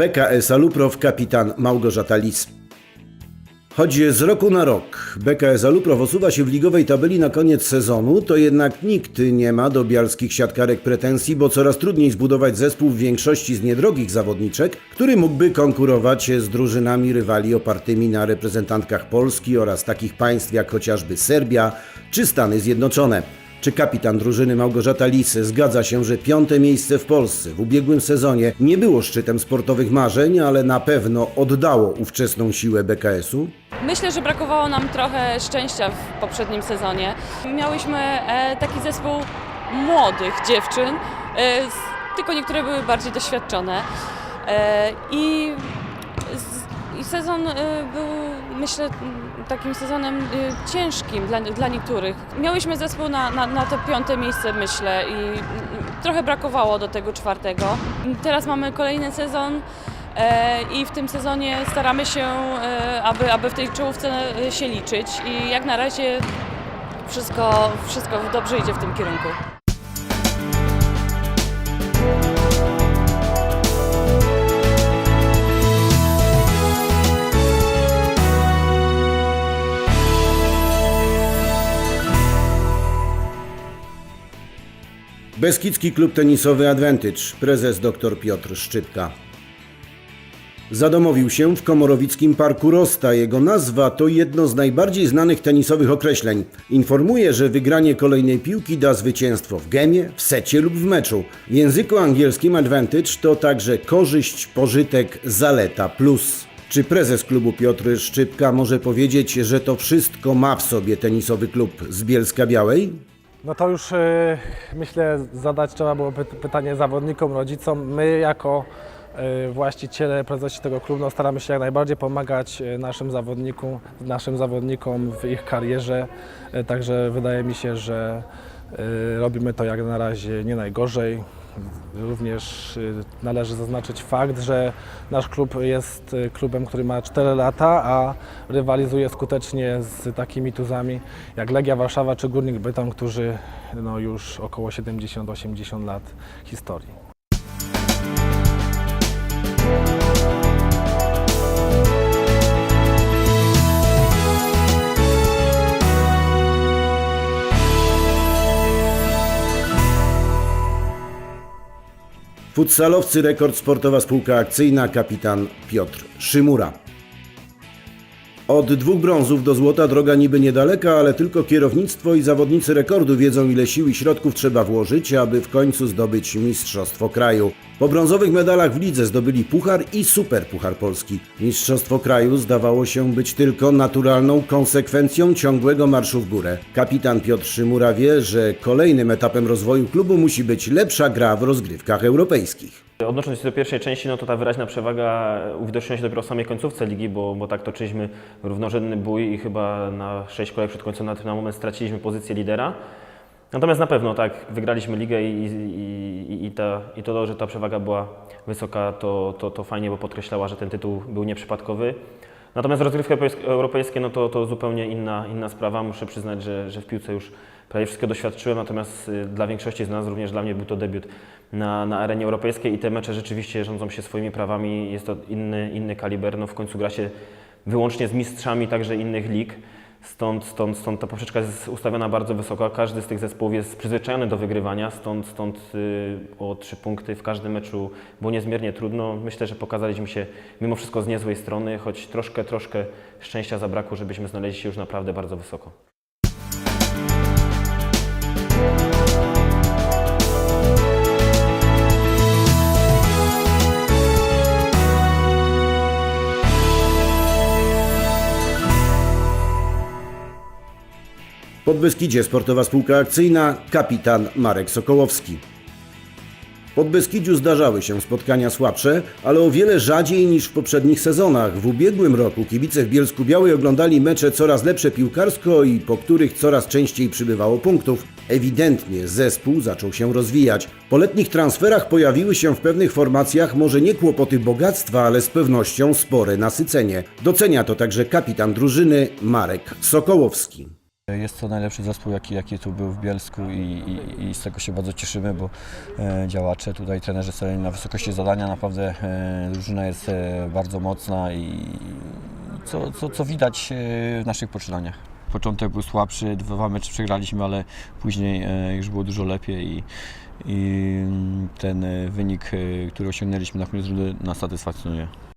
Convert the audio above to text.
BKS Aluprow kapitan Małgorzata Lis. Choć z roku na rok BKS Aluprow osuwa się w ligowej tabeli na koniec sezonu, to jednak nikt nie ma do bialskich siatkarek pretensji, bo coraz trudniej zbudować zespół w większości z niedrogich zawodniczek, który mógłby konkurować z drużynami rywali opartymi na reprezentantkach Polski oraz takich państw jak chociażby Serbia czy Stany Zjednoczone. Czy kapitan drużyny Małgorzata Lisy zgadza się, że piąte miejsce w Polsce w ubiegłym sezonie nie było szczytem sportowych marzeń, ale na pewno oddało ówczesną siłę BKS-u? Myślę, że brakowało nam trochę szczęścia w poprzednim sezonie. Miałyśmy e, taki zespół młodych dziewczyn, e, tylko niektóre były bardziej doświadczone. E, I, i sezon e, był, myślę, takim sezonem e, ciężkim dla, dla niektórych. Miałyśmy zespół na, na, na to piąte miejsce, myślę, i trochę brakowało do tego czwartego. Teraz mamy kolejny sezon. E, I w tym sezonie staramy się, e, aby, aby w tej czołówce e, się liczyć i jak na razie wszystko, wszystko dobrze idzie w tym kierunku. Beskidzki Klub Tenisowy Advantage, prezes dr Piotr Szczypka. Zadomowił się w komorowickim Parku Rosta. Jego nazwa to jedno z najbardziej znanych tenisowych określeń. Informuje, że wygranie kolejnej piłki da zwycięstwo w gemie, w secie lub w meczu. W języku angielskim advantage to także korzyść, pożytek, zaleta, plus. Czy prezes klubu Piotr Szczypka może powiedzieć, że to wszystko ma w sobie tenisowy klub z Bielska Białej? No to już e, myślę zadać trzeba było py- pytanie zawodnikom, rodzicom. My jako e, właściciele, prezesi tego klubu no staramy się jak najbardziej pomagać e, naszym zawodnikom, naszym zawodnikom w ich karierze. Także wydaje mi się, że robimy to jak na razie nie najgorzej. Również y, należy zaznaczyć fakt, że nasz klub jest y, klubem, który ma 4 lata, a rywalizuje skutecznie z takimi tuzami jak Legia Warszawa czy Górnik Bytom, którzy no, już około 70-80 lat historii. Futsalowcy Rekord Sportowa Spółka Akcyjna kapitan Piotr Szymura. Od dwóch brązów do złota droga niby niedaleka, ale tylko kierownictwo i zawodnicy rekordu wiedzą ile sił i środków trzeba włożyć, aby w końcu zdobyć Mistrzostwo Kraju. Po brązowych medalach w lidze zdobyli Puchar i Super Puchar Polski. Mistrzostwo Kraju zdawało się być tylko naturalną konsekwencją ciągłego marszu w górę. Kapitan Piotr Szymura wie, że kolejnym etapem rozwoju klubu musi być lepsza gra w rozgrywkach europejskich. Odnosząc się do pierwszej części, no to ta wyraźna przewaga uwidoczniła się dopiero w samej końcówce ligi, bo, bo tak toczyliśmy równorzędny bój i chyba na 6 kolejek przed końcem na ten moment straciliśmy pozycję lidera. Natomiast na pewno tak, wygraliśmy ligę i, i, i, i, ta, i to, że ta przewaga była wysoka, to, to, to fajnie, bo podkreślała, że ten tytuł był nieprzypadkowy. Natomiast rozgrywki europejskie- no to, to zupełnie inna, inna sprawa. Muszę przyznać, że, że w piłce już prawie wszystko doświadczyłem, natomiast y, dla większości z nas, również dla mnie był to debiut na, na arenie europejskiej i te mecze rzeczywiście rządzą się swoimi prawami. Jest to inny, inny kaliber, no w końcu gra się wyłącznie z mistrzami także innych lig. Stąd, stąd, stąd ta poprzeczka jest ustawiona bardzo wysoko. Każdy z tych zespołów jest przyzwyczajony do wygrywania, stąd, stąd y, o trzy punkty w każdym meczu było niezmiernie trudno. Myślę, że pokazaliśmy się mimo wszystko z niezłej strony, choć troszkę, troszkę szczęścia zabrakło, żebyśmy znaleźli się już naprawdę bardzo wysoko. Podbeskidzie Sportowa Spółka Akcyjna, kapitan Marek Sokołowski. Podbeskidziu zdarzały się spotkania słabsze, ale o wiele rzadziej niż w poprzednich sezonach. W ubiegłym roku kibice w Bielsku Białej oglądali mecze coraz lepsze piłkarsko i po których coraz częściej przybywało punktów. Ewidentnie zespół zaczął się rozwijać. Po letnich transferach pojawiły się w pewnych formacjach może nie kłopoty bogactwa, ale z pewnością spore nasycenie. Docenia to także kapitan drużyny Marek Sokołowski. Jest to najlepszy zespół, jaki, jaki tu był w Bielsku i, i, i z tego się bardzo cieszymy, bo e, działacze tutaj, trenerzy stali na wysokości zadania. Naprawdę e, drużyna jest e, bardzo mocna i co, co, co widać e, w naszych poczynaniach. Początek był słabszy, dwa mecze przegraliśmy, ale później e, już było dużo lepiej i, i ten wynik, e, który osiągnęliśmy na koniec rundy nas satysfakcjonuje.